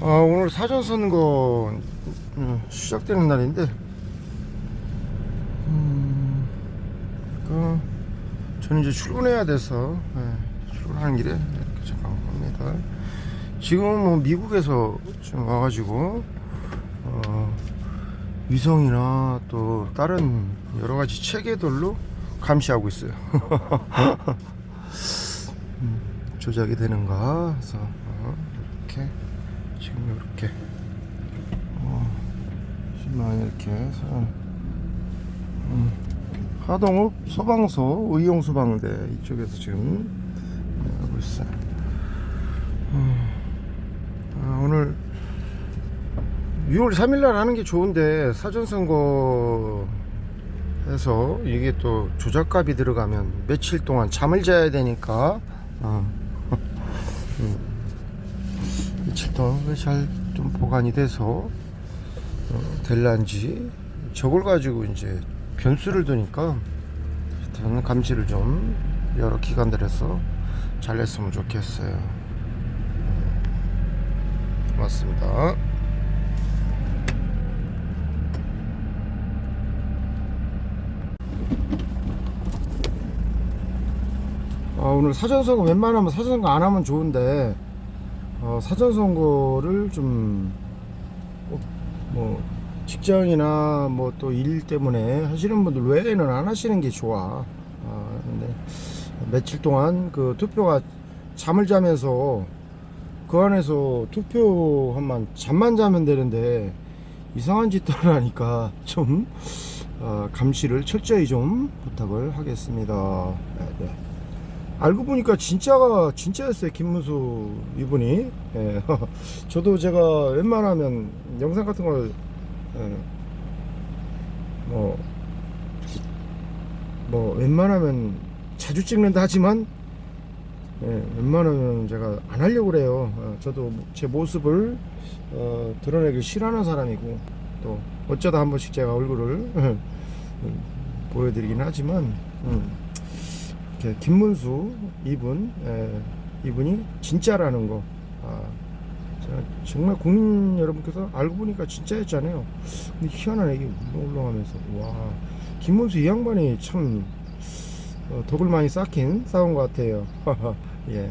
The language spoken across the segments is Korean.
아, 오늘 사전선거 음, 시작되는 날인데, 음, 그, 저는 이제 출근해야 돼서, 예, 출근하는 길에 이렇게 잠깐 갑니다. 지금은 뭐 미국에서 지금 와가지고, 어, 위성이나 또 다른 여러 가지 체계들로 감시하고 있어요. 음, 조작이 되는가 해서 어, 이렇게 지금 이렇게 어, 지금 이렇게 해서 음, 하동읍 소방서 의용 소방대 이쪽에서 지금 하고 있어요. 음, 아, 오늘 6월 3일 날 하는 게 좋은데 사전 선거 해서 이게 또 조작값이 들어가면 며칠 동안 잠을 자야 되니까 어. 음. 잘 좀 보관이 돼서 어, 될란지 저걸 가지고 이제 변수를 두니까 하여튼 감시를 좀 여러 기관들에서 잘 했으면 좋겠어요. 음. 고맙습니다. 아, 오늘 사전선거 웬만하면 사전선거 안 하면 좋은데 어, 사전 선거를 좀꼭뭐 직장이나 뭐 또 일 때문에 하시는 분들 외에는 안 하시는 게 좋아. 아, 근데 며칠 동안 그 투표가 잠을 자면서 그 안에서 투표한만 잠만 자면 되는데 이상한 짓들을 하니까 좀 어, 감시를 철저히 좀 부탁을 하겠습니다. 네, 네. 알고 보니까 진짜가 진짜였어요 김문수 이분이 예. 저도 제가 웬만하면 영상 같은 걸 예. 뭐, 뭐 웬만하면 자주 찍는다 하지만 예, 웬만하면 제가 안 하려고 그래요 어, 저도 제 모습을 어, 드러내기 싫어하는 사람이고 또 어쩌다 한 번씩 제가 얼굴을 음, 보여드리긴 하지만 음. 김문수 이분 에, 이분이 진짜라는 거 아, 정말 국민 여러분께서 알고 보니까 진짜였잖아요. 근데 희한하네 이게 올라가면서 와 김문수 이 양반이 참 어, 덕을 많이 쌓긴 싸운 것 같아요. 예,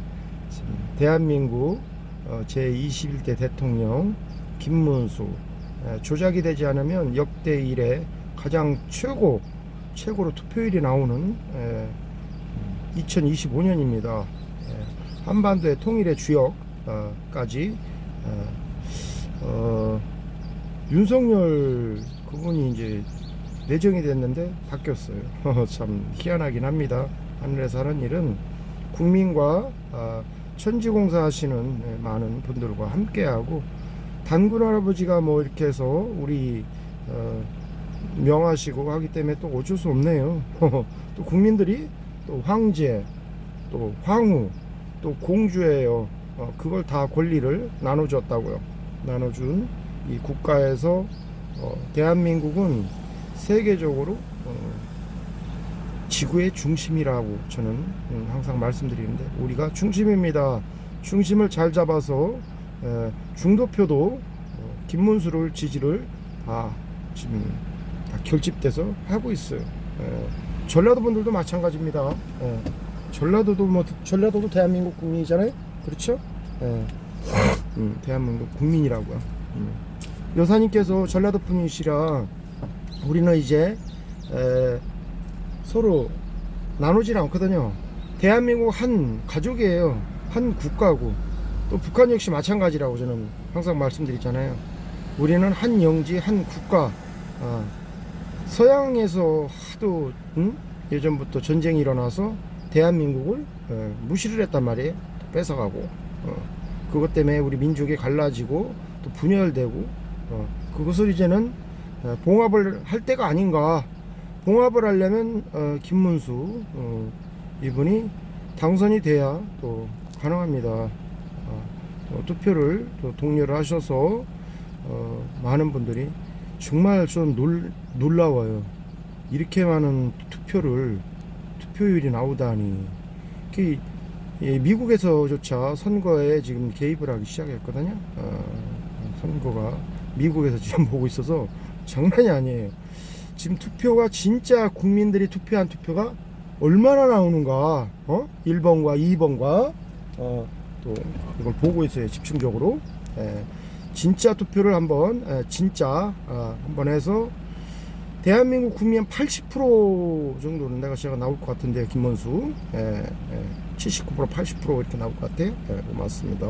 대한민국 어, 제 21대 대통령 김문수 예, 조작이 되지 않으면 역대 이래 가장 최고 최고로 투표율이 나오는 예, 2025년입니다. 예, 한반도의 통일의 주역까지 어, 윤석열 그분이 이제 내정이 됐는데 바뀌었어요. 참 희한하긴 합니다. 하늘에서 하는 일은 국민과 아, 천지공사 하시는 예, 많은 분들과 함께하고 단군 할아버지가 뭐 이렇게 해서 우리 어, 명하시고 하기 때문에 또 어쩔 수 없네요. 또 국민들이 또 황제, 또 황후, 또 공주예요. 어, 그걸 다 권리를 나눠줬다고요. 나눠준 이 국가에서 어, 대한민국은 세계적으로 어, 지구의 중심이라고 저는 음, 항상 말씀드리는데 우리가 중심입니다. 중심을 잘 잡아서 에, 중도표도 어, 김문수를 지지를 다 지금 다 결집돼서 하고 있어요. 에, 전라도 분들도 마찬가지입니다. 예. 전라도도 뭐 전라도도 대한민국 국민이잖아요. 그렇죠? 예. 음, 대한민국 국민이라고요. 음. 여사님께서 전라도 분이시라 우리는 이제 에, 서로 나누질 않거든요. 대한민국 한 가족이에요. 한 국가고 또 북한 역시 마찬가지라고 저는 항상 말씀드리잖아요. 우리는 한 영지 한 국가. 아, 서양에서 하도 응? 예전부터 전쟁이 일어나서 대한민국을 어, 무시를 했단 말이에요. 뺏어가고 어, 그것 때문에 우리 민족이 갈라지고 또 분열되고 어, 그것을 이제는 어, 봉합을 할 때가 아닌가. 봉합을 하려면 어, 김문수 어, 이분이 당선이 돼야 또 가능합니다. 어, 또 투표를 또 독려를 하셔서 어, 많은 분들이 정말 좀 놀, 놀라워요. 이렇게 많은 투표를 투표율이 나오다니. 그, 예, 미국에서조차 선거에 지금 개입을 하기 시작했거든요. 어, 선거가 미국에서 지금 보고 있어서 장난이 아니에요. 지금 투표가 진짜 국민들이 투표한 투표가 얼마나 나오는가? 어? 1번과 2번과 어, 또 이걸 보고 있어요. 집중적으로. 예, 진짜 투표를 한번 예, 진짜 아, 한번 해서 대한민국 국민 한80% 정도는 내가 제가 나올 것 같은데 김원수 예, 예, 79% 80% 이렇게 나올 것 같아요. 예, 고맙습니다.